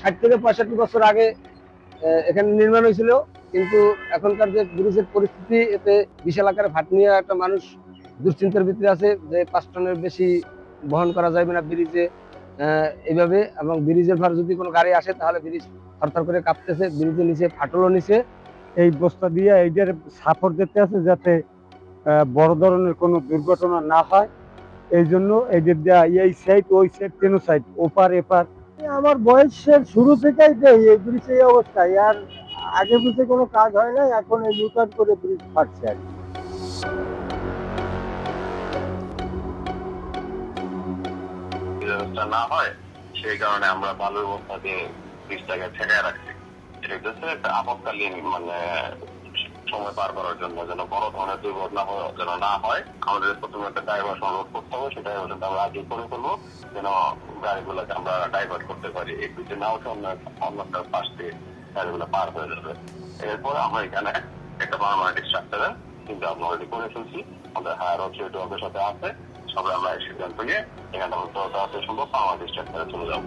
ষাট থেকে পঁয়ষট্টি বছর আগে এখানে নির্মাণ হয়েছিল। কিন্তু এখনকার যে ব্রিজের পরিস্থিতি, এতে বিশাল আকারে ভাট নিয়ে একটা মানুষ দুশ্চিন্তার ভিতরে আছে যে পাঁচ টনের বেশি বহন করা যাবে না ব্রিজে। এইভাবে এবং ব্রিজের ভার যদি কোনো গাড়ি আসে, তাহলে ব্রিজ থরথর করে কাঁপতেছে, ব্রিজের নিচে ফাটলও নিচে এই বস্তা দিয়ে এইটার সাপোর্ট দিতে আছে যাতে বড় ধরনের কোনো দুর্ঘটনা না হয়। এই জন্য এদের দেওয়া এই সাইড ওই সাইড কেন সাইড ওপার, এপার আমার বয়সের শুরু থেকেই দেই এই ব্রিজ এই অবস্থায়। আর আগে পিছিয়ে কোনো কাজ হয় না এখন এই নূতন করে ব্রিজ ফাটছে আর না হয়, সেই কারণে আমরা বালুর বস্তা দিয়ে বীজটাকে ছেড়ে রাখছি। হচ্ছে একটা আপৎকালীন মানে সময় পার করার জন্য যেন বড় ধরনের দুর্ঘটনা যেন না হয়। আমাদের প্রথমে একটা ডাইভার্সন রোড করতে হবে ডাইভার্সনটা আমরা আগে করে ফেলব, যেন গাড়িগুলোকে আমরা ডাইভার্ট করতে পারি। এই পিছিয়ে না উঠে অন্য অন্য একটা পাশ দিয়ে গাড়িগুলো পার হয়ে যাবে। এরপরে আমরা এখানে একটা পারমানেন্ট স্ট্রাকচারে কিন্তু আমরা অলরেডি করে ফেলছি। আমাদের হায়ার অথরিটি আমাদের সাথে আছে। সবাই আমরা এই সিদ্ধান্ত নিয়ে এখানে যত সম্ভব পারমানেন্ট স্ট্রাকচারে চলে যাব।